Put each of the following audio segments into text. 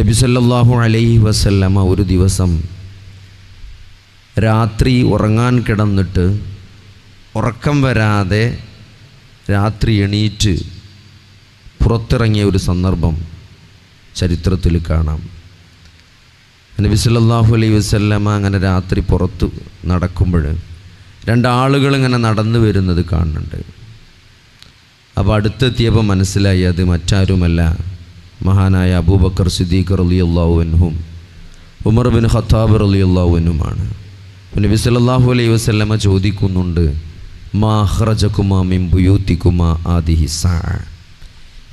നബിസല്ലാഹു അലൈഹി വസല്ലമ ഒരു ദിവസം രാത്രി ഉറങ്ങാൻ കിടന്നിട്ട് ഉറക്കം വരാതെ രാത്രി എണീറ്റ് പുറത്തിറങ്ങിയ ഒരു സന്ദർഭം ചരിത്രത്തിൽ കാണാം. നബി സല്ലല്ലാഹു അലൈഹി വസല്ലമ അങ്ങനെ രാത്രി പുറത്ത് നടക്കുമ്പോൾ രണ്ടാളുകൾ ഇങ്ങനെ നടന്നു വരുന്നത് കാണുന്നുണ്ട്. അപ്പോൾ അടുത്തെത്തിയപ്പോൾ മനസ്സിലായി അത് മറ്റാരുമല്ല. മഹാനായ അബൂബക്കർ സിദ്ദീഖ് അള്ളാഹുവിനും ഉമർ ബിൻ ഖത്താബ് അള്ളാഹുവിനുമാണ് നബി സല്ലല്ലാഹു അലൈഹി വസല്ലമ ചോദിക്കുന്നുണ്ട് മാ അഖ്റജകുമാ മിൻ ബുയൂത്തിക്കുമാ ആദിഹി സാ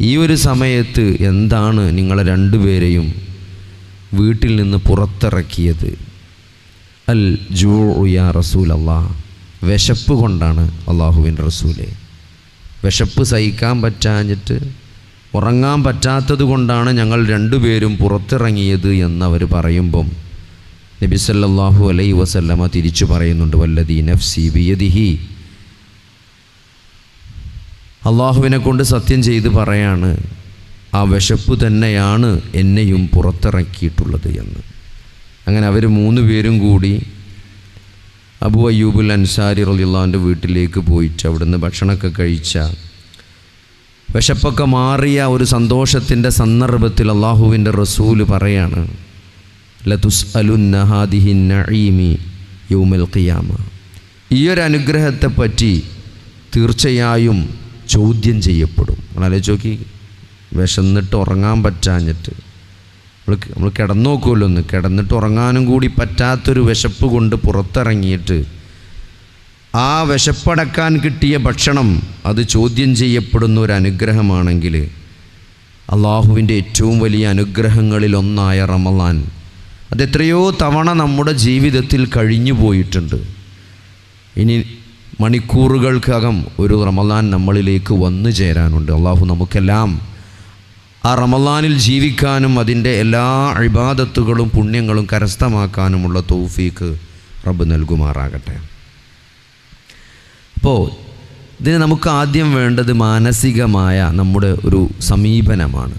ഈ ഒരു സമയത്ത് എന്താണ് നിങ്ങളെ രണ്ടുപേരെയും വീട്ടിൽ നിന്ന് പുറത്തിറക്കിയത്? അൽ ജൂ യാ റസൂൽ അള്ളാഹ് വിശപ്പ് കൊണ്ടാണ് അള്ളാഹുവിൻ റസൂലെ. വിശപ്പ് സഹിക്കാൻ പറ്റാഞ്ഞിട്ട് ഉറങ്ങാൻ പറ്റാത്തത് കൊണ്ടാണ് ഞങ്ങൾ രണ്ടുപേരും പുറത്തിറങ്ങിയത് എന്നവർ പറയുമ്പം നബി സല്ലല്ലാഹു അലൈഹി വസല്ലമ തിരിച്ചു പറയുന്നുണ്ട് വല്ലദീ നഫ്സി ബിയദിഹി. അള്ളാഹുവിനെ കൊണ്ട് സത്യം ചെയ്ത് പറയാണ് ആ വിശപ്പ് തന്നെയാണ് എന്നെയും പുറത്തിറക്കിയിട്ടുള്ളത് എന്ന്. അങ്ങനെ അവർ മൂന്ന് പേരും കൂടി അബു അയ്യൂബുൽ അൻസാരി റലിള്ളാന്റെ വീട്ടിലേക്ക് പോയിട്ട് അവിടുന്ന് ഭക്ഷണമൊക്കെ കഴിച്ച വിശപ്പൊക്കെ മാറിയ ഒരു സന്തോഷത്തിന്റെ സന്ദർഭത്തിൽ അള്ളാഹുവിന്റെ റസൂൽ പറയാണ് ലതുസ് നഹാദിഹി നഈമി യൗമൽ ഖിയാമ. ഈ ഒരു അനുഗ്രഹത്തെപ്പറ്റി തീർച്ചയായും ചോദ്യം ചെയ്യപ്പെടും. ആലോചിച്ച് നോക്കി വിശന്നിട്ട് ഉറങ്ങാൻ പറ്റാഞ്ഞിട്ട്. നമ്മൾ നമ്മൾ കിടന്നു നോക്കുമല്ലോ ഒന്ന്. കിടന്നിട്ട് ഉറങ്ങാനും കൂടി പറ്റാത്തൊരു വിശപ്പ് കൊണ്ട് പുറത്തിറങ്ങിയിട്ട് ആ വിശപ്പടക്കാൻ കിട്ടിയ ഭക്ഷണം അത് ചോദ്യം ചെയ്യപ്പെടുന്ന ഒരു അനുഗ്രഹമാണെങ്കിൽ അള്ളാഹുവിന്റെ ഏറ്റവും വലിയ അനുഗ്രഹങ്ങളിലൊന്നായ റമലാൻ അത് എത്രയോ തവണ നമ്മുടെ ജീവിതത്തിൽ കഴിഞ്ഞു പോയിട്ടുണ്ട്. ഇനി മണിക്കൂറുകൾക്കകം ഒരു റമലാൻ നമ്മളിലേക്ക് വന്നു ചേരാനുണ്ട്. അള്ളാഹു നമുക്കെല്ലാം ആ റമലാനിൽ ജീവിക്കാനും അതിന്റെ എല്ലാ അഴിബാദത്തുകളും പുണ്യങ്ങളും കരസ്ഥമാക്കാനുമുള്ള തൗഫീക്ക് റബ്ബ് നൽകുമാറാകട്ടെ. അപ്പോൾ ഇതിന് നമുക്ക് ആദ്യം വേണ്ടത് മാനസികമായ നമ്മുടെ ഒരു സമീപനമാണ്.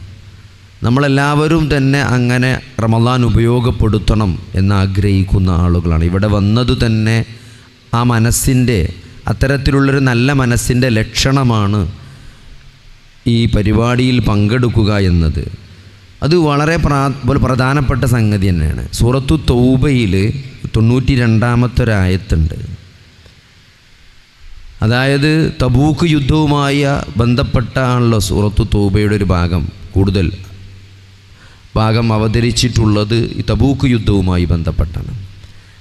നമ്മളെല്ലാവരും തന്നെ അങ്ങനെ റമദാൻ ഉപയോഗപ്പെടുത്തണം എന്ന് ആഗ്രഹിക്കുന്ന ആളുകളാണ്. ഇവിടെ വന്നത് തന്നെ ആ മനസ്സിന്റെ അത്തരത്തിലുള്ളൊരു നല്ല മനസ്സിന്റെ ലക്ഷണമാണ് ഈ പരിപാടിയിൽ പങ്കെടുക്കുക എന്നത്. അത് വളരെ പ്രാ പ്രധാനപ്പെട്ട സംഗതി തന്നെയാണ്. സൂറത്തു തൗബയിൽ തൊണ്ണൂറ്റി രണ്ടാമത്തെ ഒരായത്തുണ്ട് അതായത് തബൂക്ക് യുദ്ധവുമായി ബന്ധപ്പെട്ടാണല്ലോ സൂറത്തു തൗബയുടെ ഒരു ഭാഗം കൂടുതൽ ഭാഗം അവതരിച്ചിട്ടുള്ളത് ഈ തബൂക്ക് യുദ്ധവുമായി ബന്ധപ്പെട്ടാണ്.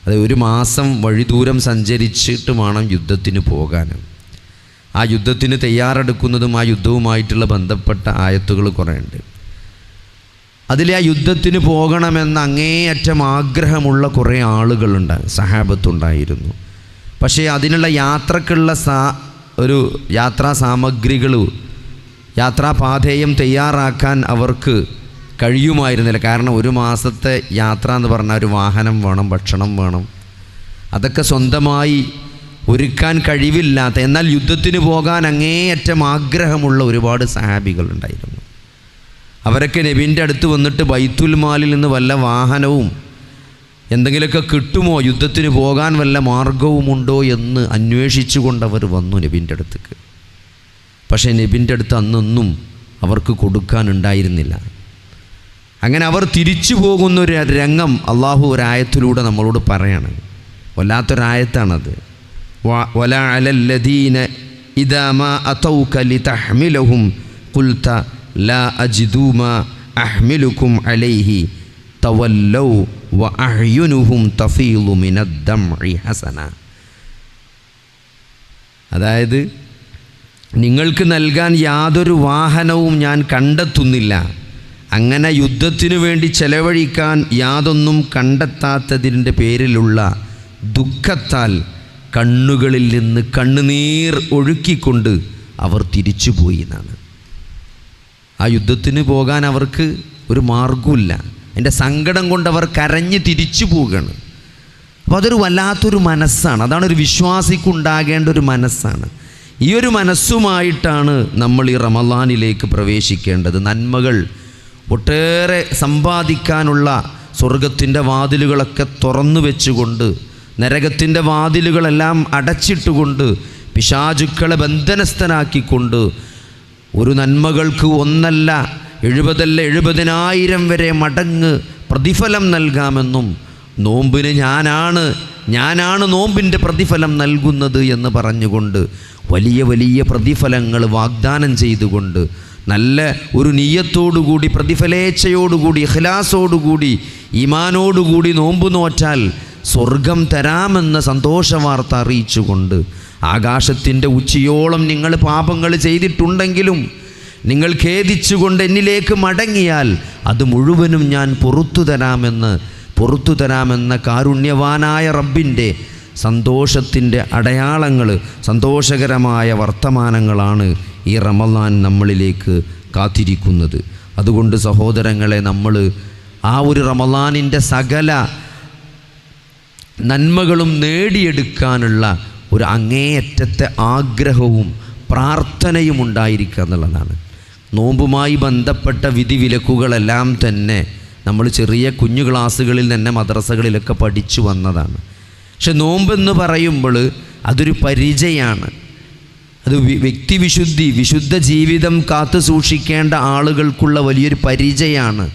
അത് ഒരു മാസം വഴിദൂരം സഞ്ചരിച്ചിട്ട് വേണം യുദ്ധത്തിന് പോകാൻ. ആ യുദ്ധത്തിന് തയ്യാറെടുക്കുന്നതും ആ യുദ്ധവുമായിട്ടുള്ള ബന്ധപ്പെട്ട ആയത്തുകൾ കുറേ ഉണ്ട് അതിലെ ആ യുദ്ധത്തിന് പോകണമെന്ന് അങ്ങേയറ്റം ആഗ്രഹമുള്ള കുറേ ആളുകളുണ്ട് സഹാബത്തുണ്ടായിരുന്നു. പക്ഷേ അതിനുള്ള യാത്രക്കുള്ള സാ ഒരു യാത്രാ സാമഗ്രികൾ യാത്രാപാധേയം തയ്യാറാക്കാൻ അവർക്ക് കഴിയുമായിരുന്നില്ല. കാരണം ഒരു മാസത്തെ യാത്ര എന്ന് പറഞ്ഞാൽ ഒരു വാഹനം വേണം ഭക്ഷണം വേണം. അതൊക്കെ സ്വന്തമായി ഒരുക്കാൻ കഴിവില്ലാത്ത എന്നാൽ യുദ്ധത്തിന് പോകാൻ അങ്ങേയറ്റം ആഗ്രഹമുള്ള ഒരുപാട് സഹാബികളുണ്ടായിരുന്നു. അവരൊക്കെ നബീന്റെ അടുത്ത് വന്നിട്ട് ബൈത്തുൽ മാലിൽ നിന്ന് വല്ല വാഹനവും എന്തെങ്കിലുമൊക്കെ കിട്ടുമോ? യുദ്ധത്തിന് പോകാൻ വല്ല മാർഗവുമുണ്ടോ എന്ന് അന്വേഷിച്ചുകൊണ്ട് അവർ വന്നു നബിന്റെ അടുത്തേക്ക്. പക്ഷേ നബിന്റെ അടുത്ത് അന്നൊന്നും അവർക്ക് കൊടുക്കാനുണ്ടായിരുന്നില്ല. അങ്ങനെ അവർ തിരിച്ചു പോകുന്ന ഒരു രംഗം അള്ളാഹു ഒരായത്തിലൂടെ നമ്മളോട് പറയാണ്. വല്ലാത്തൊരായത്താണത്. വല അലല്ലദീന അതൗക ലിതഹ്മിലഹും ഖുൽത ലാ അലൈഹി തഫീലു ഹസന. അതായത് നിങ്ങൾക്ക് നൽകാൻ യാതൊരു വാഹനവും ഞാൻ കണ്ടെത്തുന്നില്ല. അങ്ങനെ യുദ്ധത്തിനു വേണ്ടി ചെലവഴിക്കാൻ യാതൊന്നും കണ്ടെത്താത്തതിന്റെ പേരിലുള്ള ദുഃഖത്താൽ കണ്ണുകളിൽ നിന്ന് കണ്ണുനീർ ഒഴുക്കിക്കൊണ്ട് അവർ തിരിച്ചുപോയി എന്നാണ്. ആ യുദ്ധത്തിന് പോകാൻ അവർക്ക് ഒരു മാർഗമില്ല എന്റെ സങ്കടം കൊണ്ട് അവർ കരഞ്ഞ് തിരിച്ചു പോവുകയാണ്. അപ്പോൾ അതൊരു വല്ലാത്തൊരു മനസ്സാണ്. അതാണ് ഒരു വിശ്വാസിക്കുണ്ടാകേണ്ട ഒരു മനസ്സാണ്. ഈ ഒരു മനസ്സുമായിട്ടാണ് നമ്മൾ ഈ റമലാനിലേക്ക് പ്രവേശിക്കേണ്ടത്. നന്മകൾ ഒട്ടേറെ സമ്പാദിക്കാനുള്ള സ്വർഗത്തിന്റെ വാതിലുകളൊക്കെ തുറന്നു വെച്ചുകൊണ്ട് നരകത്തിന്റെ വാതിലുകളെല്ലാം അടച്ചിട്ടുകൊണ്ട് പിശാചുക്കളെ ബന്ധനസ്ഥനാക്കിക്കൊണ്ട് ഒരു നന്മകൾക്ക് ഒന്നല്ല എഴുപതല്ല എഴുപതിനായിരം വരെ മടങ്ങ് പ്രതിഫലം നൽകാമെന്നും നോമ്പിന് ഞാനാണ് ഞാനാണ് നോമ്പിന്റെ പ്രതിഫലം നൽകുന്നത് എന്ന് പറഞ്ഞുകൊണ്ട് വലിയ വലിയ പ്രതിഫലങ്ങൾ വാഗ്ദാനം ചെയ്തുകൊണ്ട് നല്ല ഒരു നീയത്തോടുകൂടി പ്രതിഫലേച്ഛയോടുകൂടി ഇഖ്ലാസോടുകൂടി ഈമാനോടുകൂടി നോമ്പ് നോറ്റാൽ സ്വർഗം തരാമെന്ന സന്തോഷവാർത്ത അറിയിച്ചുകൊണ്ട് ആകാശത്തിന്റെ ഉച്ചയോളം നിങ്ങൾ പാപങ്ങൾ ചെയ്തിട്ടുണ്ടെങ്കിലും നിങ്ങൾ ഖേദിച്ചുകൊണ്ട് എന്നിലേക്ക് മടങ്ങിയാൽ അത് മുഴുവനും ഞാൻ പുറത്തു തരാമെന്ന് പുറത്തു തരാമെന്ന കാരുണ്യവാനായ റബ്ബിന്റെ സന്തോഷത്തിന്റെ അടയാളങ്ങൾ സന്തോഷകരമായ വർത്തമാനങ്ങളാണ് ഈ റമദാൻ നമ്മളിലേക്ക് കാത്തിരിക്കുന്നത്. അതുകൊണ്ട് സഹോദരങ്ങളെ നമ്മൾ ആ ഒരു റമദാനിന്റെ സകല നന്മകളും നേടിയെടുക്കാനുള്ള ഒരു അങ്ങേയറ്റത്തെ ആഗ്രഹവും പ്രാർത്ഥനയും ഉണ്ടായിരിക്കുക എന്നുള്ളതാണ്. നോമ്പുമായി ബന്ധപ്പെട്ട വിധിവിലക്കുകളെല്ലാം തന്നെ നമ്മൾ ചെറിയ കുഞ്ഞു ക്ലാസ്സുകളിൽ തന്നെ മദ്രസകളിലൊക്കെ പഠിച്ചു വന്നതാണ്. പക്ഷെ നോമ്പെന്ന് പറയുമ്പോൾ അതൊരു പരിചയമാണ് അത് വ്യക്തിവിശുദ്ധി വിശുദ്ധ ജീവിതം കാത്തു സൂക്ഷിക്കേണ്ട ആളുകൾക്കുള്ള വലിയൊരു പരിചയമാണ്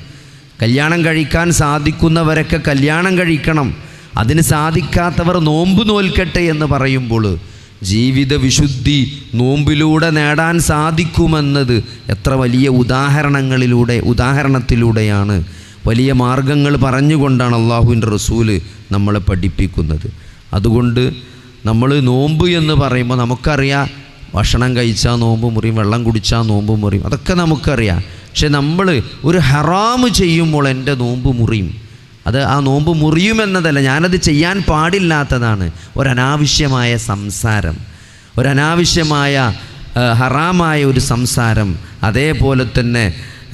കല്യാണം കഴിക്കാൻ സാധിക്കുന്നവരൊക്കെ കല്യാണം കഴിക്കണം. അതിന് സാധിക്കാത്തവർ നോമ്പ് നോൽക്കട്ടെ എന്ന് പറയുമ്പോൾ ജീവിത വിശുദ്ധി നോമ്പിലൂടെ നേടാൻ സാധിക്കുമെന്നത് എത്ര വലിയ ഉദാഹരണങ്ങളിലൂടെ ഉദാഹരണത്തിലൂടെയാണ്. വലിയ മാർഗങ്ങൾ പറഞ്ഞുകൊണ്ടാണ് അള്ളാഹുവിന്റെ റസൂൽ നമ്മളെ പഠിപ്പിക്കുന്നത്. അതുകൊണ്ട് നമ്മൾ നോമ്പ് എന്ന് പറയുമ്പോൾ നമുക്കറിയാം ഭക്ഷണം കഴിച്ചാൽ നോമ്പ് മുറിയും വെള്ളം കുടിച്ചാൽ നോമ്പ് മുറിയും അതൊക്കെ നമുക്കറിയാം. പക്ഷെ നമ്മൾ ഒരു ഹറാമ് ചെയ്യുമ്പോൾ എന്റെ നോമ്പ് മുറിയും അത് ആ നോമ്പ് മുറിയുമെന്നതല്ല ഞാനത് ചെയ്യാൻ പാടില്ലാത്തതാണ്. ഒരനാവശ്യമായ സംസാരം ഒരനാവശ്യമായ ഹറാമായ ഒരു സംസാരം അതേപോലെ തന്നെ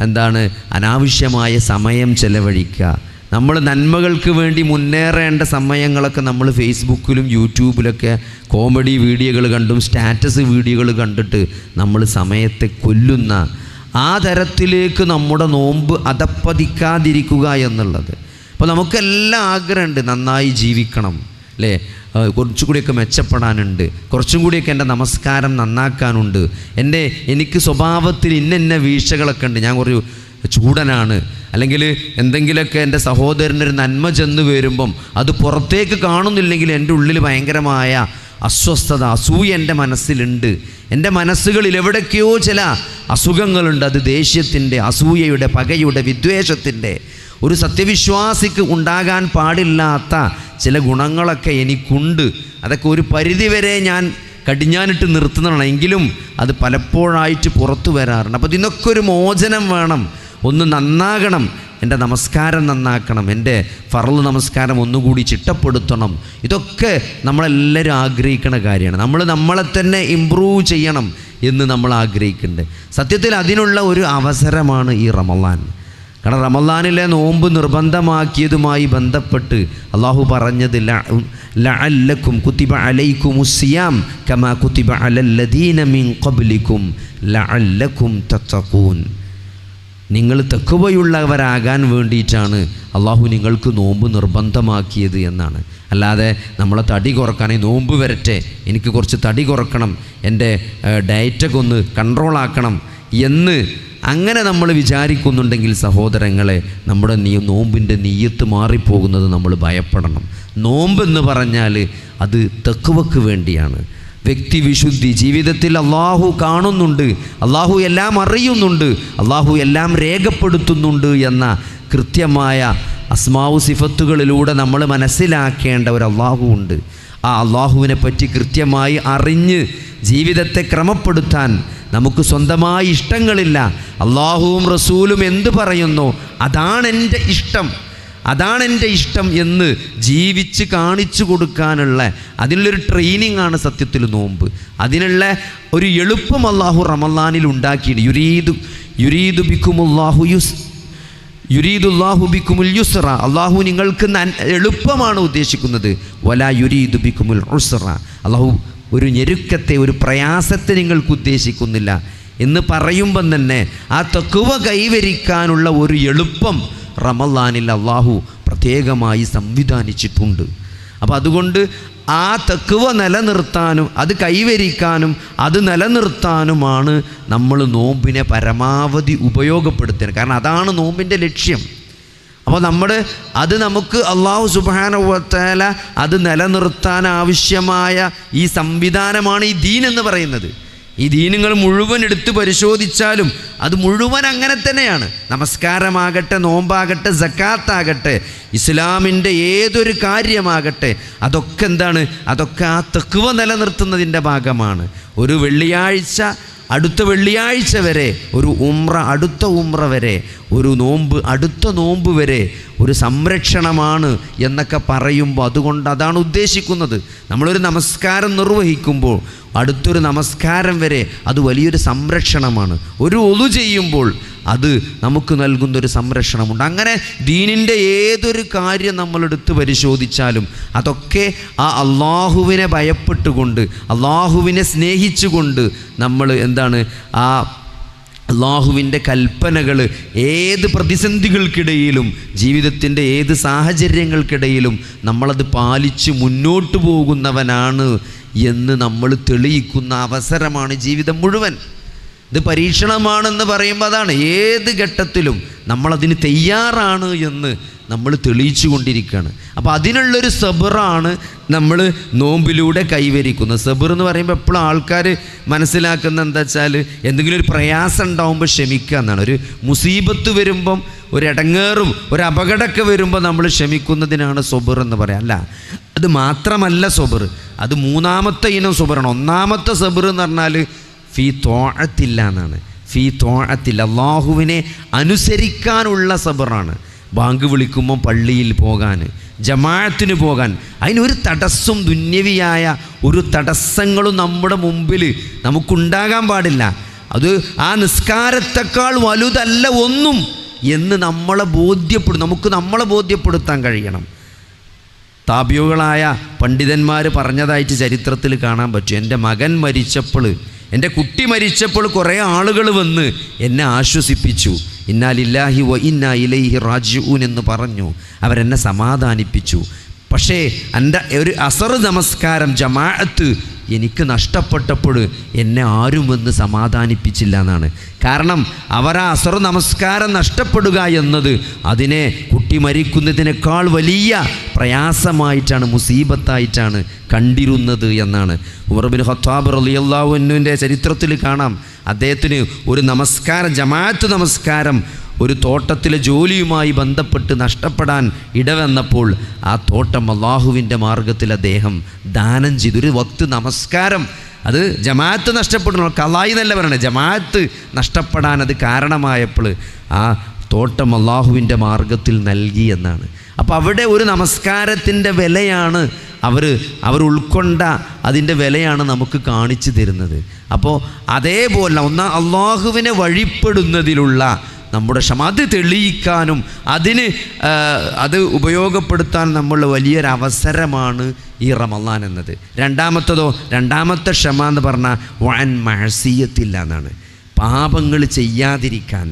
എന്താണ് അനാവശ്യമായ സമയം ചെലവഴിക്കുക നമ്മൾ നന്മകൾക്ക് വേണ്ടി മുന്നേറേണ്ട സമയങ്ങളൊക്കെ നമ്മൾ ഫേസ്ബുക്കിലും യൂട്യൂബിലൊക്കെ കോമഡി വീഡിയോകൾ കണ്ടും സ്റ്റാറ്റസ് വീഡിയോകൾ കണ്ടിട്ട് നമ്മൾ സമയത്തെ കൊല്ലുന്ന ആ തരത്തിലേക്ക് നമ്മുടെ നോമ്പ് അതപ്പതിക്കാതിരിക്കുക എന്നുള്ളത്. അപ്പോൾ നമുക്കെല്ലാം ആഗ്രഹമുണ്ട് നന്നായി ജീവിക്കണം അല്ലേ? കുറച്ചും കൂടിയൊക്കെ മെച്ചപ്പെടാനുണ്ട് കുറച്ചും കൂടിയൊക്കെ എന്റെ നമസ്കാരം നന്നാക്കാനുണ്ട്. എന്റെ എനിക്ക് സ്വഭാവത്തിൽ ഇന്ന ഇന്ന വീഴ്ചകളൊക്കെ ഉണ്ട്. ഞാൻ കുറച്ച് ചൂടനാണ്. അല്ലെങ്കിൽ എന്തെങ്കിലുമൊക്കെ എന്റെ സഹോദരനൊരു നന്മ ചെന്ന് വരുമ്പം അത് പുറത്തേക്ക് കാണുന്നില്ലെങ്കിൽ എന്റെ ഉള്ളിൽ ഭയങ്കരമായ അസ്വസ്ഥത അസൂയ എന്റെ മനസ്സിലുണ്ട്. എന്റെ മനസ്സുകളിൽ എവിടേക്കോ ചില അസുഖങ്ങളുണ്ട്. അത് ദേഷ്യത്തിന്റെ അസൂയയുടെ പകയുടെ വിദ്വേഷത്തിന്റെ. ഒരു സത്യവിശ്വാസിക്ക് ഉണ്ടാകാൻ പാടില്ലാത്ത ചില ഗുണങ്ങളൊക്കെ എനിക്കുണ്ട്. അതൊക്കെ ഒരു പരിധിവരെ ഞാൻ കടിഞ്ഞാനിട്ട് നിർത്തുന്നതാണ്. എങ്കിലും അത് പലപ്പോഴായിട്ട് പുറത്തു വരാറുണ്ട്. അപ്പോൾ ഇതിനൊക്കെ ഒരു മോചനം വേണം. ഒന്ന് നന്നാകണം. എന്റെ നമസ്കാരം നന്നാക്കണം. എന്റെ ഫറൽ നമസ്കാരം ഒന്നുകൂടി ചിട്ടപ്പെടുത്തണം. ഇതൊക്കെ നമ്മളെല്ലാവരും ആഗ്രഹിക്കുന്ന കാര്യമാണ്. നമ്മൾ നമ്മളെ തന്നെ ഇമ്പ്രൂവ് ചെയ്യണം എന്ന് നമ്മൾ ആഗ്രഹിക്കുന്നുണ്ട്. സത്യത്തിൽ അതിനുള്ള ഒരു അവസരമാണ് ഈ റമലാൻ കാരണം റമദാനിലെ നോമ്പ് നിർബന്ധമാക്കിയതുമായി ബന്ധപ്പെട്ട് അള്ളാഹു പറഞ്ഞത് ലഅല്ലക്കും കുത്തിബ അലൈക്കും കമാ കുത്തിബ അലല്ലദീന മിൻ ഖബ്ലിക്കും ലഅല്ലക്കും തത്തഖൂൻ. നിങ്ങൾ തെക്കുവയുള്ളവരാകാൻ വേണ്ടിയിട്ടാണ് അള്ളാഹു നിങ്ങൾക്ക് നോമ്പ് നിർബന്ധമാക്കിയത് എന്നാണ്. അല്ലാതെ നമ്മളെ തടി കുറക്കാനേ നോമ്പ് വരട്ടെ എനിക്ക് കുറച്ച് തടി കുറക്കണം എന്റെ ഡയറ്റൊക്കെ ഒന്ന് കൺട്രോളാക്കണം എന്ന് അങ്ങനെ നമ്മൾ വിചാരിക്കുന്നുണ്ടെങ്കിൽ സഹോദരങ്ങളെ നമ്മുടെ നീ നോമ്പിന്റെ നീയത്ത് മാറിപ്പോകുന്നത് നമ്മൾ ഭയപ്പെടണം. നോമ്പെന്ന് പറഞ്ഞാൽ അത് തെക്കുവക്ക് വേണ്ടിയാണ്. വ്യക്തിവിശുദ്ധി ജീവിതത്തിൽ അള്ളാഹു കാണുന്നുണ്ട് അള്ളാഹു എല്ലാം അറിയുന്നുണ്ട് അള്ളാഹു എല്ലാം രേഖപ്പെടുത്തുന്നുണ്ട് എന്ന കൃത്യമായ അസ്മാവു സിഫത്തുകളിലൂടെ നമ്മൾ മനസ്സിലാക്കേണ്ട ഒരു അള്ളാഹു ഉണ്ട്. ആ അള്ളാഹുവിനെ പറ്റി കൃത്യമായി അറിഞ്ഞ് ജീവിതത്തെ ക്രമപ്പെടുത്താൻ നമുക്ക് സ്വന്തമായി ഇഷ്ടങ്ങളില്ല. അള്ളാഹുവും റസൂലും എന്ത് പറയുന്നു? അതാണ് എന്റെ ഇഷ്ടം. അതാണ് എന്റെ ഇഷ്ടം എന്ന് ജീവിച്ച് കാണിച്ചു കൊടുക്കാനുള്ള അതിനുള്ളൊരു ട്രെയിനിങ് ആണ് സത്യത്തിൽ നോമ്പ്. അതിനുള്ള ഒരു എളുപ്പം അള്ളാഹു റമല്ലാനിൽ ഉണ്ടാക്കിയിട്ട് യുരീദു യുരീദു ബിക്കുമുല്ലാഹു യുസ് യുരീദുല്ലാഹു ബിക്കുമുൽ യുസ്റ. അള്ളാഹു നിങ്ങൾക്ക് എളുപ്പമാണ് ഉദ്ദേശിക്കുന്നത്. വല യുരീദുബിക്കുമുൽ ഉസ്റ. അള്ളാഹു ഒരു ഞെരുക്കത്തെ ഒരു പ്രയാസത്തെ നിങ്ങൾക്ക് ഉദ്ദേശിക്കുന്നില്ല. എന്ന് പറയുമ്പം തന്നെ ആ തക്കുവ കൈവരിക്കാനുള്ള ഒരു എളുപ്പം റമല്ലാനിൽ അള്ളാഹു പ്രത്യേകമായി സംവിധാനിച്ചിട്ടുണ്ട്. അപ്പോൾ അതുകൊണ്ട് ആ തെക്കുവ നിലനിർത്താനും അത് കൈവരിക്കാനും അത് നിലനിർത്താനുമാണ് നമ്മൾ നോമ്പിനെ പരമാവധി ഉപയോഗപ്പെടുത്തുന്നത്. കാരണം അതാണ് നോമ്പിന്റെ ലക്ഷ്യം. അപ്പോൾ നമ്മൾ അത് നമുക്ക് അള്ളാഹു സുബാനുവത്തേല അത് നിലനിർത്താൻ ആവശ്യമായ ഈ സംവിധാനമാണ് ഈ ദീൻ എന്ന് പറയുന്നത്. ഈ ദീനുകൾ മുഴുവൻ എടുത്ത് പരിശോധിച്ചാലും അത് മുഴുവൻ അങ്ങനെ തന്നെയാണ്. നമസ്കാരമാകട്ടെ നോമ്പാകട്ടെ ജക്കാത്താകട്ടെ ഇസ്ലാമിന്റെ ഏതൊരു കാര്യമാകട്ടെ അതൊക്കെ എന്താണ്? അതൊക്കെ ആ തെക്കുവ നിലനിർത്തുന്നതിന്റെ ഭാഗമാണ്. ഒരു വെള്ളിയാഴ്ച അടുത്ത വെള്ളിയാഴ്ച വരെ ഒരു ഉമ്ര അടുത്ത ഉമ്ര വരെ ഒരു നോമ്പ് അടുത്ത നോമ്പ് വരെ ഒരു സംരക്ഷണമാണ് എന്നൊക്കെ പറയുമ്പോൾ അതുകൊണ്ട് അതാണ് ഉദ്ദേശിക്കുന്നത്. നമ്മളൊരു നമസ്കാരം നിർവഹിക്കുമ്പോൾ അടുത്തൊരു നമസ്കാരം വരെ അത് വലിയൊരു സംരക്ഷണമാണ്. ഒരു ഒതു ചെയ്യുമ്പോൾ അത് നമുക്ക് നൽകുന്നൊരു സംരക്ഷണമുണ്ട്. അങ്ങനെ ദീനിന്റെ ഏതൊരു കാര്യം നമ്മളെടുത്ത് പരിശോധിച്ചാലും അതൊക്കെ ആ അള്ളാഹുവിനെ ഭയപ്പെട്ടുകൊണ്ട് അള്ളാഹുവിനെ സ്നേഹിച്ചുകൊണ്ട് നമ്മൾ എന്താണ് ആ അള്ളാഹുവിന്റെ കൽപ്പനകൾ ഏത് പ്രതിസന്ധികൾക്കിടയിലും ജീവിതത്തിന്റെ ഏത് സാഹചര്യങ്ങൾക്കിടയിലും നമ്മളത് പാലിച്ച് മുന്നോട്ട് പോകുന്നവനാണ് എന്ന് നമ്മൾ തെളിയിക്കുന്ന അവസരമാണ് ജീവിതം മുഴുവൻ. ഇത് പരീക്ഷണമാണെന്ന് പറയുമ്പോൾ അതാണ് ഏത് ഘട്ടത്തിലും നമ്മളതിന് തയ്യാറാണ് എന്ന് നമ്മൾ തെളിയിച്ചു കൊണ്ടിരിക്കുകയാണ് അപ്പോൾ അതിനുള്ളൊരു സബറാണ് നമ്മൾ നോമ്പിലൂടെ കൈവരിക്കുന്നത്. സബർ എന്ന് പറയുമ്പോൾ എപ്പോഴും ആൾക്കാർ മനസ്സിലാക്കുന്ന എന്താ വെച്ചാൽ എന്തെങ്കിലും ഒരു പ്രയാസം ഉണ്ടാകുമ്പോൾ ക്ഷമിക്കുക എന്നാണ്. ഒരു മുസീബത്ത് വരുമ്പം ഒരു ഇടങ്ങേറും ഒരു അപകടമൊക്കെ വരുമ്പോൾ നമ്മൾ ക്ഷമിക്കുന്നതിനാണ് സൊബർ എന്ന് പറയാം അല്ല അത് മാത്രമല്ല സൊബർ. അത് മൂന്നാമത്തെ ഇനം സൊബറാണ്. ഒന്നാമത്തെ സബർ എന്ന് പറഞ്ഞാൽ ഫീ തോഴത്തില്ല എന്നാണ്. ഫീ തോഴത്തില്ല. അള്ളാഹുവിനെ അനുസരിക്കാനുള്ള സബറാണ്. ബാങ്ക് വിളിക്കുമ്പോൾ പള്ളിയിൽ പോകാൻ ജമാഅത്തിന് പോകാൻ. അതിനൊരു തടസ്സം ദുന്യവിയായ ഒരു തടസ്സങ്ങളും നമ്മുടെ മുമ്പിൽ നമുക്കുണ്ടാകാൻ പാടില്ല. അത് ആ നിസ്കാരത്തെക്കാൾ വലുതല്ല ഒന്നും എന്ന് നമ്മളെ ബോധ്യപ്പെടും നമുക്ക് നമ്മളെ ബോധ്യപ്പെടുത്താൻ കഴിയണം. താപ്യോകളായ പണ്ഡിതന്മാർ പറഞ്ഞതായിട്ട് ചരിത്രത്തിൽ കാണാൻ പറ്റും. എന്റെ മകൻ മരിച്ചപ്പോൾ എന്റെ കുട്ടി മരിച്ചപ്പോൾ കുറേ ആളുകൾ വന്ന് എന്നെ ആശ്വസിപ്പിച്ചു. ഇന്നാലില്ലാഹി വ ഇന്നാ ഇലൈഹി റാജിഊൻ എന്ന് പറഞ്ഞു. അവരെന്നെ സമാധാനിപ്പിച്ചു. പക്ഷേ എന്റെ ഒരു അസർ നമസ്കാരം ജമാഅത്ത് എനിക്ക് നഷ്ടപ്പെട്ടപ്പോൾ എന്നെ ആരും വന്ന് സമാധാനിപ്പിച്ചില്ല എന്നാണ്. കാരണം അവർ ആ അസർ നമസ്കാരം നഷ്ടപ്പെടുക എന്നത് അതിനെ കുട്ടി മരിക്കുന്നതിനേക്കാൾ വലിയ പ്രയാസമായിട്ടാണ് മുസീബത്തായിട്ടാണ് കണ്ടിരുന്നത് എന്നാണ്. ഉമർബിൻ ഖത്താബ് റലിയല്ലാവുന്നുവിന്റെ ചരിത്രത്തിൽ കാണാം. അദ്ദേഹത്തിന് ഒരു നമസ്കാരം ജമാഅത്ത് നമസ്കാരം ഒരു തോട്ടത്തിലെ ജോലിയുമായി ബന്ധപ്പെട്ട് നഷ്ടപ്പെടാൻ ഇടവന്നപ്പോൾ ആ തോട്ടം അള്ളാഹുവിന്റെ മാർഗത്തിൽ അദ്ദേഹം ദാനം ചെയ്തു. ഒരു വക്ത് നമസ്കാരം. അത് ജമാഅത്ത് നഷ്ടപ്പെടുന്നു കലായി എന്നല്ല പറയണേ. ജമാഅത്ത് നഷ്ടപ്പെടാൻ അത് കാരണമായപ്പോൾ ആ തോട്ടം അള്ളാഹുവിന്റെ മാർഗത്തിൽ നൽകി എന്നാണ്. അപ്പോൾ അവിടെ ഒരു നമസ്കാരത്തിന്റെ വിലയാണ് അവർ അവർ ഉൾക്കൊണ്ട അതിന്റെ വിലയാണ് നമുക്ക് കാണിച്ചു തരുന്നത്. അപ്പോൾ അതേപോലെ ഒന്നാ അള്ളാഹുവിനെ വഴിപ്പെടുന്നതിലുള്ള നമ്മുടെ ക്ഷമ അത് തെളിയിക്കാനും അതിന് അത് ഉപയോഗപ്പെടുത്താൻ നമ്മൾ വലിയൊരു അവസരമാണ് ഈ റമലാൻ എന്നത്. രണ്ടാമത്തതോ രണ്ടാമത്തെ ക്ഷമ എന്ന് പറഞ്ഞാൽ വൻ മഴസീയത്തില്ല എന്നാണ്. പാപങ്ങൾ ചെയ്യാതിരിക്കാൻ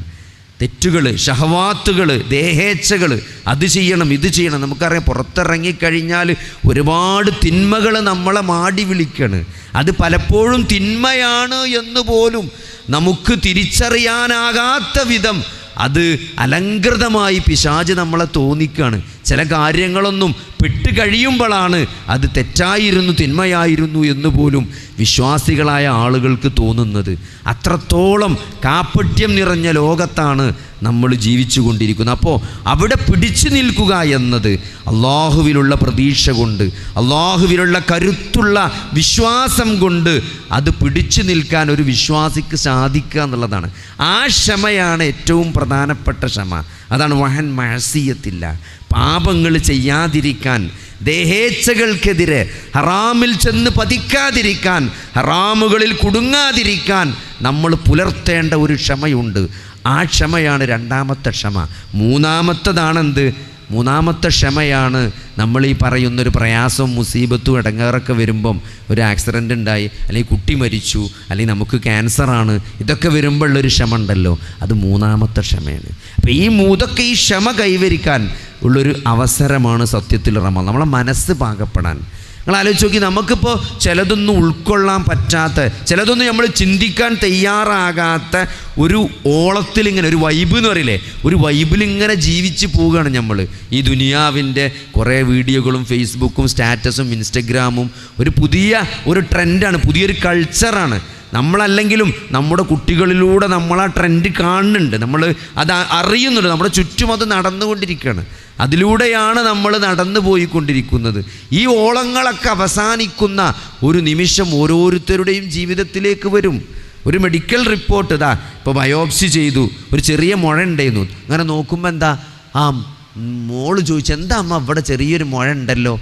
തെറ്റുകൾ ഷഹവാത്തുകൾ ദേഹേച്ഛകൾ അത് ചെയ്യണം ഇത് ചെയ്യണം. നമുക്കറിയാം പുറത്തിറങ്ങിക്കഴിഞ്ഞാൽ ഒരുപാട് തിന്മകൾ നമ്മളെ മാടി വിളിക്കണം. അത് പലപ്പോഴും തിന്മയാണ് എന്ന് പോലും നമുക്ക് തിരിച്ചറിയാനാകാത്ത വിധം അത് അലങ്കൃതമായി പിശാജ് നമ്മളെ തോന്നിക്കുകയാണ് ചില കാര്യങ്ങളൊന്നും പെട്ട് കഴിയുമ്പോഴാണ് അത് തെറ്റായിരുന്നു തിന്മയായിരുന്നു എന്ന് പോലും വിശ്വാസികളായ ആളുകൾക്ക് തോന്നുന്നത്. അത്രത്തോളം കാപ്പട്യം നിറഞ്ഞ ലോകത്താണ് നമ്മൾ ജീവിച്ചു കൊണ്ടിരിക്കുന്നത് അപ്പോൾ അവിടെ പിടിച്ചു നിൽക്കുക എന്നത് അള്ളാഹുവിലുള്ള പ്രതീക്ഷ കൊണ്ട് അള്ളാഹുവിലുള്ള കരുത്തുള്ള വിശ്വാസം കൊണ്ട് അത് പിടിച്ചു നിൽക്കാൻ ഒരു വിശ്വാസിക്ക് സാധിക്കുക എന്നുള്ളതാണ്. ആ ക്ഷമയാണ് ഏറ്റവും പ്രധാനപ്പെട്ട ക്ഷമ. അതാണ് വഹൻ മഴസീയത്തില്ല പാപങ്ങൾ ചെയ്യാതിരിക്കാൻ ദേഹേച്ഛകൾക്കെതിരെ ഹറാമിൽ ചെന്ന് പതിക്കാതിരിക്കാൻ ഹറാമുകളിൽ കുടുങ്ങാതിരിക്കാൻ നമ്മൾ പുലർത്തേണ്ട ഒരു ക്ഷമയുണ്ട്. ആ ക്ഷമയാണ് രണ്ടാമത്തെ ക്ഷമ. മൂന്നാമത്തതാണെന്ത്? മൂന്നാമത്തെ ക്ഷമയാണ് നമ്മൾ ഈ പറയുന്നൊരു പ്രയാസവും മുസീബത്തും ഇടങ്ങേറൊക്കെ വരുമ്പം ഒരു ആക്സിഡന്റ് ഉണ്ടായി അല്ലെങ്കിൽ കുട്ടി മരിച്ചു അല്ലെങ്കിൽ നമുക്ക് ക്യാൻസറാണ് ഇതൊക്കെ വരുമ്പോഴുള്ളൊരു ക്ഷമ ഉണ്ടല്ലോ. അത് മൂന്നാമത്തെ ക്ഷമയാണ്. അപ്പോൾ ഈ മൂതൊക്കെ ഈ ക്ഷമ കൈവരിക്കാൻ ഉള്ളൊരു അവസരമാണ് സത്യത്തിൽ റമ നമ്മളെ മനസ്സ് പാകപ്പെടാൻ. നിങ്ങൾ ആലോചിച്ച് നോക്കി നമുക്കിപ്പോൾ ചിലതൊന്നും ഉൾക്കൊള്ളാൻ പറ്റാത്ത ചിലതൊന്നും നമ്മൾ ചിന്തിക്കാൻ തയ്യാറാകാത്ത ഒരു ഓളത്തിൽ ഇങ്ങനെ ഒരു വൈബ് എന്ന് പറയില്ലേ? ഒരു വൈബിൽ ഇങ്ങനെ ജീവിച്ച് പോവുകയാണ് നമ്മൾ ഈ ദുനിയാവിന്റെ കുറേ വീഡിയോകളും ഫേസ്ബുക്കും സ്റ്റാറ്റസും ഇൻസ്റ്റഗ്രാമും ഒരു പുതിയ ഒരു ട്രെൻഡാണ് പുതിയൊരു കൾച്ചറാണ് നമ്മളല്ലെങ്കിലും നമ്മുടെ കുട്ടികളിലൂടെ നമ്മൾ ആ ട്രെൻഡ് കാണുന്നുണ്ട്. നമ്മൾ അത് അറിയുന്നുണ്ട്. നമ്മുടെ ചുറ്റും അത് നടന്നുകൊണ്ടിരിക്കുകയാണ്. അതിലൂടെയാണ് നമ്മൾ നടന്നു പോയിക്കൊണ്ടിരിക്കുന്നത്. ഈ ഓളങ്ങളൊക്കെ അവസാനിക്കുന്ന ഒരു നിമിഷം ഓരോരുത്തരുടെയും ജീവിതത്തിലേക്ക് വരും. ഒരു മെഡിക്കൽ റിപ്പോർട്ട് ഇതാ ഇപ്പോൾ ബയോപ്സി ചെയ്തു. ഒരു ചെറിയ മുഴ ഉണ്ടായിരുന്നു. അങ്ങനെ നോക്കുമ്പോൾ എന്താ? ആ മോൾ ചോദിച്ചു എന്താ അമ്മ അവിടെ ചെറിയൊരു മുഴ ഉണ്ടല്ലോ?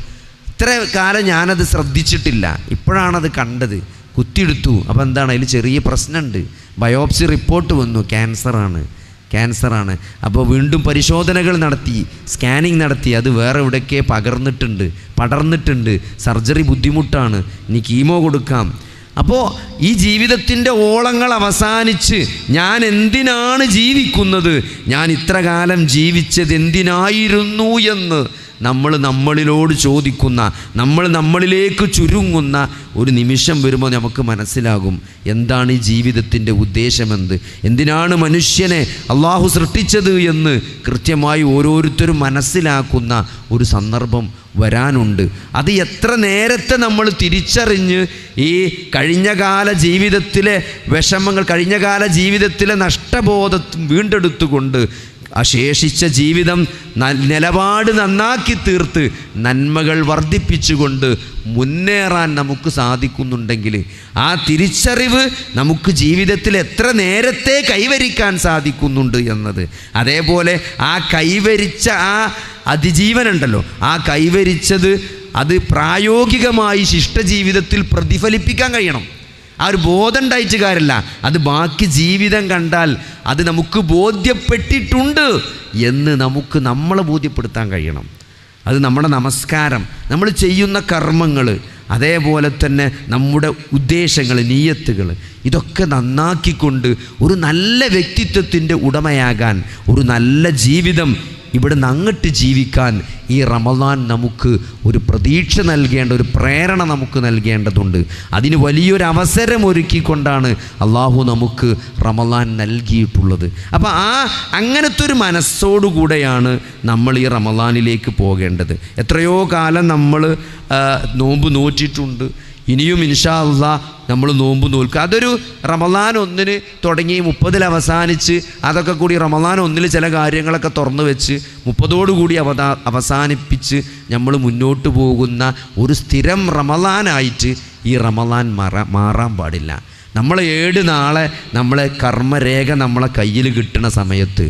ഇത്ര കാലം ഞാനത് ശ്രദ്ധിച്ചിട്ടില്ല. ഇപ്പോഴാണത് കണ്ടത്. കുത്തിയെടുത്തു. അപ്പോൾ എന്താണ്? അതിൽ ചെറിയ പ്രശ്നമുണ്ട്. ബയോപ്സി റിപ്പോർട്ട് വന്നു. ക്യാൻസറാണ്. ക്യാൻസറാണ്. അപ്പോൾ വീണ്ടും പരിശോധനകൾ നടത്തി. സ്കാനിങ് നടത്തി. അത് വേറെ എവിടെയൊക്കെ പകർന്നിട്ടുണ്ട്. പടർന്നിട്ടുണ്ട്. സർജറി ബുദ്ധിമുട്ടാണ്. ഇനി കീമോ കൊടുക്കാം. അപ്പോൾ ഈ ജീവിതത്തിന്റെ ഓളങ്ങൾ അവസാനിച്ച് ഞാൻ എന്തിനാണ് ജീവിക്കുന്നത്? ഞാൻ ഇത്ര കാലം ജീവിച്ചത് എന്തിനായിരുന്നു എന്ന് നമ്മൾ നമ്മളിലോട് ചോദിക്കുന്ന നമ്മൾ നമ്മളിലേക്ക് ചുരുങ്ങുന്ന ഒരു നിമിഷം വരുമ്പോൾ നമുക്ക് മനസ്സിലാകും എന്താണ് ഈ ജീവിതത്തിന്റെ ഉദ്ദേശമെന്ത്? എന്തിനാണ് മനുഷ്യനെ അള്ളാഹു സൃഷ്ടിച്ചത് എന്ന് കൃത്യമായി ഓരോരുത്തരും മനസ്സിലാക്കുന്ന ഒരു സന്ദർഭം വരാനുണ്ട്. അത് എത്ര നേരത്തെ നമ്മൾ തിരിച്ചറിഞ്ഞ് ഈ കഴിഞ്ഞകാല ജീവിതത്തിലെ വിഷമങ്ങൾ കഴിഞ്ഞകാല ജീവിതത്തിലെ നഷ്ടബോധം വീണ്ടെടുത്തുകൊണ്ട് അശേഷിച്ച ജീവിതം ന- നിലപാട് നന്നാക്കി തീർത്ത് നന്മകൾ വർദ്ധിപ്പിച്ചുകൊണ്ട് മുന്നേറാൻ നമുക്ക് സാധിക്കുന്നുണ്ടെങ്കിൽ ആ തിരിച്ചറിവ് നമുക്ക് ജീവിതത്തിൽ എത്ര നേരത്തെ കൈവരിക്കാൻ സാധിക്കുന്നുണ്ട് എന്നത്. അതേപോലെ ആ കൈവരിച്ച ആ അതിജീവനുണ്ടല്ലോ. ആ കൈവരിച്ചത് അത് പ്രായോഗികമായി ശിഷ്ടജീവിതത്തിൽ പ്രതിഫലിപ്പിക്കാൻ കഴിയണം. ആ ഒരു ബോധം ഉണ്ടായിട്ട് കാര്യമില്ല അത് ബാക്കി ജീവിതം കണ്ടാൽ അത് നമുക്ക് ബോധ്യപ്പെട്ടിട്ടുണ്ട് എന്ന് നമുക്ക് നമ്മളെ ബോധ്യപ്പെടുത്താൻ കഴിയണം. അത് നമ്മുടെ നമസ്കാരം നമ്മൾ ചെയ്യുന്ന കർമ്മങ്ങൾ അതേപോലെ തന്നെ നമ്മുടെ ഉദ്ദേശങ്ങൾ നീയത്തുകൾ ഇതൊക്കെ നന്നാക്കിക്കൊണ്ട് ഒരു നല്ല വ്യക്തിത്വത്തിന്റെ ഉടമയാകാൻ ഒരു നല്ല ജീവിതം ഇവിടെ അങ്ങട്ട് അങ്ങോട്ട് ജീവിക്കാൻ ഈ റമദാൻ നമുക്ക് ഒരു പ്രതീക്ഷ നൽകേണ്ട ഒരു പ്രേരണ നമുക്ക് നൽകേണ്ടതുണ്ട്. അതിന് വലിയൊരു അവസരം ഒരുക്കിക്കൊണ്ടാണ് അള്ളാഹു നമുക്ക് റമദാൻ നൽകിയിട്ടുള്ളത്. അപ്പോൾ ആ അങ്ങനത്തെ ഒരു മനസ്സോടുകൂടെയാണ് നമ്മൾ ഈ റമദാനിലേക്ക് പോകേണ്ടത്. എത്രയോ കാലം നമ്മൾ നോമ്പ് നോറ്റിട്ടുണ്ട്. ഇനിയും ഇൻഷാ അള്ളാ നമ്മൾ നോമ്പ് നോൽക്കുക. അതൊരു റമദാൻ ഒന്നിന് തുടങ്ങി മുപ്പതിൽ അവസാനിച്ച് അതൊക്കെ കൂടി റമദാൻ ഒന്നിൽ ചില കാര്യങ്ങളൊക്കെ തുറന്നു വെച്ച് മുപ്പതോടുകൂടി അവതാ അവസാനിപ്പിച്ച് നമ്മൾ മുന്നോട്ട് പോകുന്ന ഒരു സ്ഥിരം റമദാനായിട്ട് ഈ റമദാൻ മാറാ മാറാൻ പാടില്ല. നമ്മൾ ഏഴ് നാളെ നമ്മളെ കർമ്മരേഖ നമ്മളെ കയ്യിൽ കിട്ടുന്ന സമയത്ത്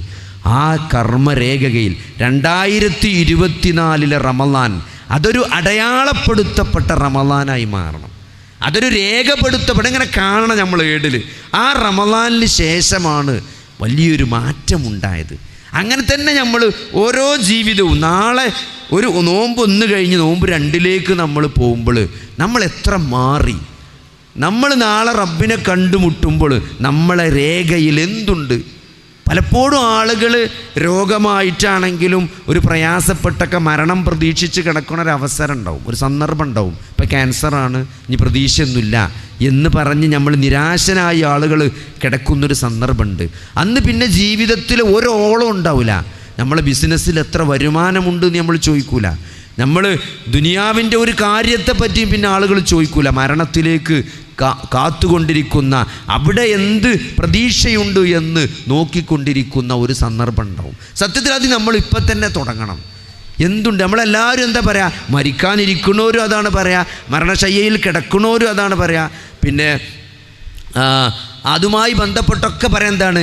ആ കർമ്മരേഖയിൽ രണ്ടായിരത്തി ഇരുപത്തിനാലിലെ റമദാൻ അതൊരു അടയാളപ്പെടുത്തപ്പെട്ട റമദാനായി മാറണം. അതൊരു രേഖപ്പെടുത്തപ്പെട്ട ഇങ്ങനെ കാണണം നമ്മൾ ഏടിൽ ആ റമദാനിന് ശേഷമാണ് വലിയൊരു മാറ്റമുണ്ടായത്. അങ്ങനെ തന്നെ നമ്മൾ ഓരോ ജീവിതവും നാളെ ഒരു നോമ്പ് ഒന്ന് കഴിഞ്ഞ് നോമ്പ് രണ്ടിലേക്ക് നമ്മൾ പോകുമ്പോൾ നമ്മൾ എത്ര മാറി. നമ്മൾ നാളെ റബ്ബിനെ കണ്ടുമുട്ടുമ്പോൾ നമ്മളെ രേഖയിൽ എന്തുണ്ട്? പലപ്പോഴും ആളുകൾ രോഗമായിട്ടാണെങ്കിലും ഒരു പ്രയാസപ്പെട്ടൊക്കെ മരണം പ്രതീക്ഷിച്ച് കിടക്കുന്ന ഒരു അവസരം ഉണ്ടാവും ഒരു സന്ദർഭം ഉണ്ടാവും ഇപ്പം ക്യാൻസറാണ് ഇനി പ്രതീക്ഷയൊന്നുമില്ല എന്ന് പറഞ്ഞ് നമ്മൾ നിരാശനായ ആളുകൾ കിടക്കുന്നൊരു സന്ദർഭമുണ്ട്. അന്ന് പിന്നെ ജീവിതത്തിൽ ഒരോളം ഉണ്ടാവില്ല. നമ്മൾ ബിസിനസ്സിൽ എത്ര വരുമാനമുണ്ട് എന്ന് നമ്മൾ ചോദിക്കൂല. നമ്മൾ ദുനിയാവിന്റെ ഒരു കാര്യത്തെ പറ്റിയും പിന്നെ ആളുകൾ ചോദിക്കൂല. മരണത്തിലേക്ക് കാത്തുകൊണ്ടിരിക്കുന്ന അവിടെ എന്ത് പ്രതീക്ഷയുണ്ട് എന്ന് നോക്കിക്കൊണ്ടിരിക്കുന്ന ഒരു സന്ദർഭം ഉണ്ടാവും. സത്യത്തിൽ അത് നമ്മൾ ഇപ്പം തന്നെ തുടങ്ങണം. എന്തുണ്ട്? നമ്മളെല്ലാവരും എന്താ പറയുക മരിക്കാനിരിക്കണോരും അതാണ് പറയുക മരണശയ്യയിൽ കിടക്കണോരും അതാണ് പറയുക പിന്നെ അതുമായി ബന്ധപ്പെട്ടൊക്കെ പറയാൻ എന്താണ്?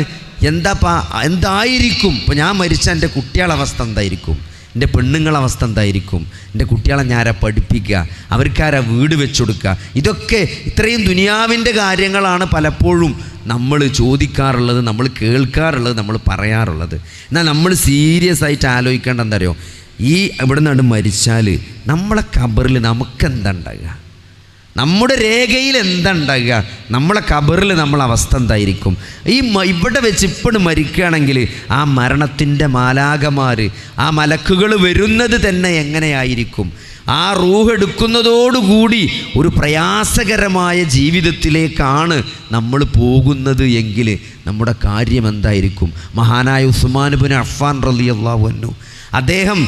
എന്താപ്പാ എന്തായിരിക്കും? ഇപ്പം ഞാൻ മരിച്ച എന്റെ കുട്ടികളുടെ അവസ്ഥ എന്തായിരിക്കും? എന്റെ പെണ്ണുങ്ങളെ അവസ്ഥ എന്തായിരിക്കും? എന്റെ കുട്ടികളെ ഞാനാ പഠിപ്പിക്കുക? അവർക്കാരാ വീട് വെച്ചുകൊടുക്കുക ഇതൊക്കെ ഇത്രയും ദുനിയാവിന്റെ കാര്യങ്ങളാണ് പലപ്പോഴും നമ്മൾ ചോദിക്കാറുള്ളത് നമ്മൾ കേൾക്കാറുള്ളത് നമ്മൾ പറയാറുള്ളത്. എന്നാൽ നമ്മൾ സീരിയസ് ആയിട്ട് ആലോചിക്കേണ്ട എന്താ അറിയോ? ഈ ഇവിടെ നിന്നാണ് മരിച്ചാൽ നമ്മളെ കബറിൽ നമുക്കെന്താ ഉണ്ടാകുക നമ്മുടെ രേഖയിൽ എന്തുണ്ടാകുക? നമ്മളെ കബറിൽ നമ്മൾ അവസ്ഥ എന്തായിരിക്കും? ഈ ഇവിടെ വെച്ച് ഇപ്പോഴും മരിക്കുകയാണെങ്കിൽ ആ മരണത്തിന്റെ മാലാകമാർ ആ മലക്കുകൾ വരുന്നത് തന്നെ എങ്ങനെയായിരിക്കും? ആ റൂഹ് എടുക്കുന്നതോടുകൂടി ഒരു പ്രയാസകരമായ ജീവിതത്തിലേക്കാണ് നമ്മൾ പോകുന്നത് എങ്കിൽ നമ്മുടെ കാര്യം എന്തായിരിക്കും? മഹാനായ ഉസ്മാൻ ബുൻ അഫ്ഫാൻ റലി അള്ളാഹു അദ്ദേഹം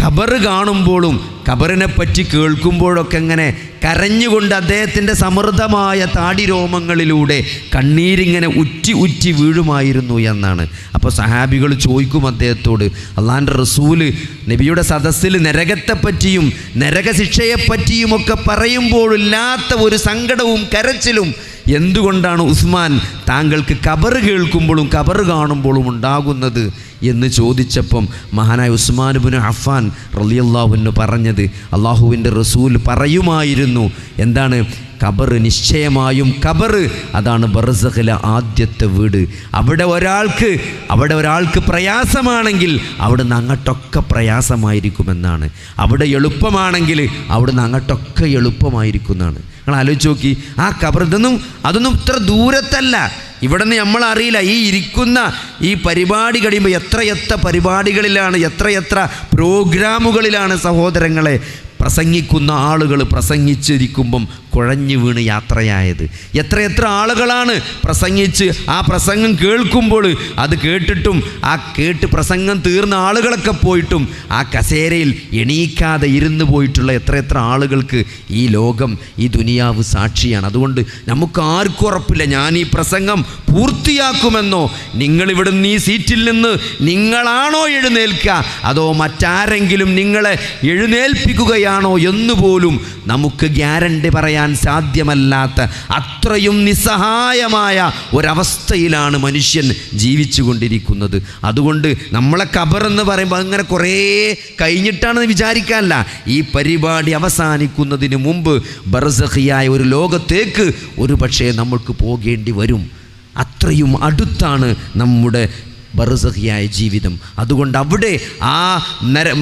ഖബർ കാണുമ്പോഴും ഖബറിനെ പറ്റി കേൾക്കുമ്പോഴൊക്കെ എങ്ങനെ കരഞ്ഞുകൊണ്ട് അദ്ദേഹത്തിന്റെ സമൃദ്ധമായ താടിരോമങ്ങളിലൂടെ കണ്ണീരിങ്ങനെ ഉറ്റി ഉറ്റി വീഴുമായിരുന്നു എന്നാണ്. അപ്പോൾ സഹാബികൾ ചോദിക്കും അദ്ദേഹത്തോട് അള്ളാന്റെ റസൂൽ നബിയുടെ സദസ്സിൽ നരകത്തെപ്പറ്റിയും നരകശിക്ഷയെപ്പറ്റിയുമൊക്കെ പറയുമ്പോഴില്ലാത്ത ഒരു സങ്കടവും കരച്ചിലും എന്തുകൊണ്ടാണ് ഉസ്മാൻ താങ്കൾക്ക് കബർ കേൾക്കുമ്പോഴും കബർ കാണുമ്പോഴും ഉണ്ടാകുന്നത്? എന്ന് ചോദിച്ചപ്പം മഹാനായ ഉസ്മാൻ ബിൻ അഫാൻ റലിയല്ലാഹുവിന് പറഞ്ഞത് അള്ളാഹുവിന്റെ റസൂൽ പറയുമായിരുന്നു. എന്താണ്? കബറ് നിശ്ചയമായും കബറ് അതാണ് ബർസഖിലെ ആദ്യത്തെ വീട്. അവിടെ ഒരാൾക്ക് അവിടെ ഒരാൾക്ക് പ്രയാസമാണെങ്കിൽ അവിടുന്ന് അങ്ങോട്ടൊക്കെ പ്രയാസമായിരിക്കുമെന്നാണ്. അവിടെ എളുപ്പമാണെങ്കിൽ അവിടെ അവിടുന്ന് അങ്ങോട്ടൊക്കെ എളുപ്പമായിരിക്കുന്നതാണ് നിങ്ങൾ ആലോചിച്ച് നോക്കി. ആ കബർ ഇതൊന്നും അതൊന്നും ഇത്ര ദൂരത്തല്ല. ഇവിടെ നിന്ന് നമ്മൾ അറിയില്ല ഈ ഇരിക്കുന്ന ഈ പരിപാടി കഴിയുമ്പോൾ എത്രയെത്ര പരിപാടികളിലാണ് എത്രയെത്ര പ്രോഗ്രാമുകളിലാണ് സഹോദരങ്ങളെ പ്രസംഗിക്കുന്ന ആളുകൾ പ്രസംഗിച്ചിരിക്കുമ്പം കുഴഞ്ഞു വീണ് യാത്രയായത്. എത്രയെത്ര ആളുകളാണ് പ്രസംഗിച്ച് ആ പ്രസംഗം കേൾക്കുമ്പോൾ അത് കേട്ടിട്ടും ആ കേട്ട് പ്രസംഗം തീർന്ന ആളുകളൊക്കെ പോയിട്ടും ആ കസേരയിൽ എണീക്കാതെ ഇരുന്ന് പോയിട്ടുള്ള എത്രയെത്ര ആളുകൾക്ക് ഈ ലോകം ഈ ദുനിയാവ് സാക്ഷിയാണ്. അതുകൊണ്ട് നമുക്ക് ആർക്കും ഉറപ്പില്ല ഞാൻ ഈ പ്രസംഗം പൂർത്തിയാക്കുമെന്നോ നിങ്ങൾ ഇവിടുന്ന് ഈ സീറ്റിൽ നിന്ന് നിങ്ങളാണോ എഴുന്നേൽക്കുക? അതോ മറ്റാരെങ്കിലും നിങ്ങളെ എഴുന്നേൽപ്പിക്കുകയാണോ? എന്നുപോലും നമുക്ക് ഗ്യാരണ്ടി പറയാൻ സാധ്യമല്ലാത്ത അത്രയും നിസ്സഹായമായ ഒരവസ്ഥയിലാണ് മനുഷ്യൻ ജീവിച്ചു കൊണ്ടിരിക്കുന്നത് അതുകൊണ്ട് നമ്മളെ കബറെന്ന് പറയുമ്പോൾ അങ്ങനെ കുറേ കഴിഞ്ഞിട്ടാണെന്ന് വിചാരിക്കാനല്ല. ഈ പരിപാടി അവസാനിക്കുന്നതിന് മുമ്പ് ബർസഹിയായ ഒരു ലോകത്തേക്ക് ഒരു പക്ഷേ നമ്മൾക്ക് പോകേണ്ടി വരും. അത്രയും അടുത്താണ് നമ്മുടെ ബർസഹിയായ ജീവിതം. അതുകൊണ്ട് അവിടെ ആ നര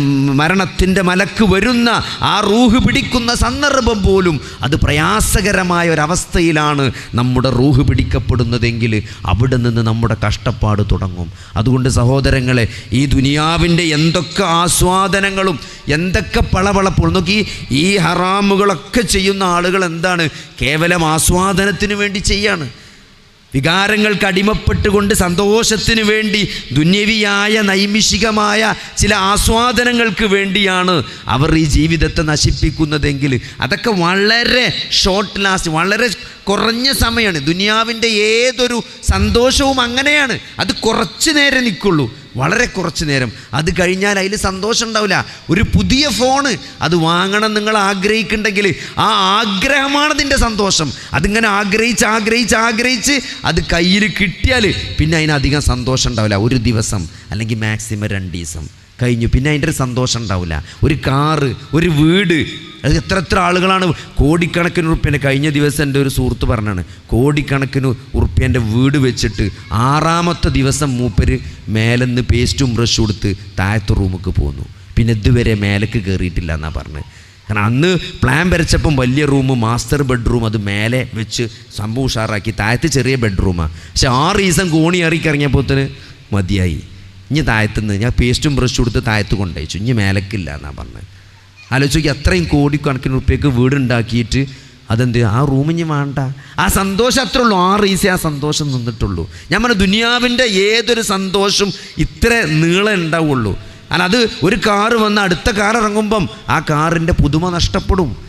മരണത്തിന്റെ മലക്ക് വരുന്ന ആ റൂഹ് പിടിക്കുന്ന സന്ദർഭം പോലും അത് പ്രയാസകരമായ ഒരവസ്ഥയിലാണ് നമ്മുടെ റൂഹ് പിടിക്കപ്പെടുന്നതെങ്കിൽ അവിടെ നിന്ന് നമ്മുടെ കഷ്ടപ്പാട് തുടങ്ങും. അതുകൊണ്ട് സഹോദരങ്ങളെ ഈ ദുനിയാവിന്റെ എന്തൊക്കെ ആസ്വാദനങ്ങളും എന്തൊക്കെ പളവളപ്പോൾ നോക്കി ഈ ഹറാമുകളൊക്കെ ചെയ്യുന്ന ആളുകൾ എന്താണ്? കേവലം ആസ്വാദനത്തിന് വേണ്ടി ചെയ്യാണ്. വികാരങ്ങൾക്ക് അടിമപ്പെട്ടുകൊണ്ട് സന്തോഷത്തിന് വേണ്ടി ദുന്യവിയായ നൈമിഷികമായ ചില ആസ്വാദനങ്ങൾക്ക് വേണ്ടിയാണ് അവർ ഈ ജീവിതത്തെ നശിപ്പിക്കുന്നതെങ്കിൽ. അതൊക്കെ വളരെ ഷോർട്ട് ലാസ്റ്റ് വളരെ കുറഞ്ഞ സമയമാണ്. ദുനിയാവിന്റെ ഏതൊരു സന്തോഷവും അങ്ങനെയാണ്. അത് കുറച്ച് നേരം നിൽക്കുള്ളൂ. വളരെ കുറച്ച് നേരം. അത് കഴിഞ്ഞാൽ അതിൽ സന്തോഷം ഉണ്ടാവില്ല. ഒരു പുതിയ ഫോണ് അത് വാങ്ങണം നിങ്ങൾ ആഗ്രഹിക്കുന്നുണ്ടെങ്കിൽ ആ ആഗ്രഹമാണ് അതിന്റെ സന്തോഷം. അതിങ്ങനെ ആഗ്രഹിച്ച് ആഗ്രഹിച്ച് ആഗ്രഹിച്ച് അത് കയ്യിൽ കിട്ടിയാൽ പിന്നെ അതിനധികം സന്തോഷം ഉണ്ടാവില്ല. ഒരു ദിവസം അല്ലെങ്കിൽ മാക്സിമം രണ്ട് ദിവസം. കഴിഞ്ഞു. പിന്നെ അതിന്റെ ഒരു സന്തോഷം ഉണ്ടാവില്ല. ഒരു കാറ് ഒരു വീട് അത് എത്ര എത്ര ആളുകളാണ് കോടിക്കണക്കിന് ഉറുപ്പ്യന്റെ കഴിഞ്ഞ ദിവസം എന്റെ ഒരു സുഹൃത്ത് പറഞ്ഞാണ് കോടിക്കണക്കിന് ഉറുപ്പ്യന്റെ വീട് വെച്ചിട്ട് ആറാമത്തെ ദിവസം മൂപ്പര് മേലെന്ന് പേസ്റ്റും ബ്രഷും കൊടുത്ത് താഴത്തെ റൂമുക്ക് പോന്നു. പിന്നെ ഇതുവരെ മേലേക്ക് കയറിയിട്ടില്ല എന്നാണ് പറഞ്ഞത് കാരണം അന്ന് പ്ലാൻ വരച്ചപ്പം വലിയ റൂം മാസ്റ്റർ ബെഡ്റൂം അത് മേലെ വെച്ച് സംഭവം ഉഷാറാക്കി. താഴത്ത് ചെറിയ ബെഡ്റൂമാണ് പക്ഷെ ആ റീസൺ കോണി ഇറക്കി ഇറങ്ങിയപ്പോത്തിന് മതിയായി. ഇനി താഴത്തുനിന്ന് ഞാൻ പേസ്റ്റും ബ്രഷും കൊടുത്ത് താഴത്ത് കൊണ്ടയച്ചു ഇനി മേലക്കില്ല എന്നാണ് പറഞ്ഞത്. ആലോചിക്കുക അത്രയും കോടിക്കണക്കിന് ഉറുപ്പ്യക്ക് വീടുണ്ടാക്കിയിട്ട് അതെന്ത് ആ റൂമിന് വേണ്ട. ആ സന്തോഷം അത്രേ ഉള്ളൂ. ആ റീസേ ആ സന്തോഷം നിന്നിട്ടുള്ളൂ. ഞാൻ പറഞ്ഞു ദുനിയാവിന്റെ ഏതൊരു സന്തോഷം ഇത്ര നീളം ഉണ്ടാവുള്ളൂ. അല്ല അത് ഒരു കാറ് വന്ന് അടുത്ത കാർ ഇറങ്ങുമ്പം ആ കാറിന്റെ പുതുമ നഷ്ടപ്പെടും.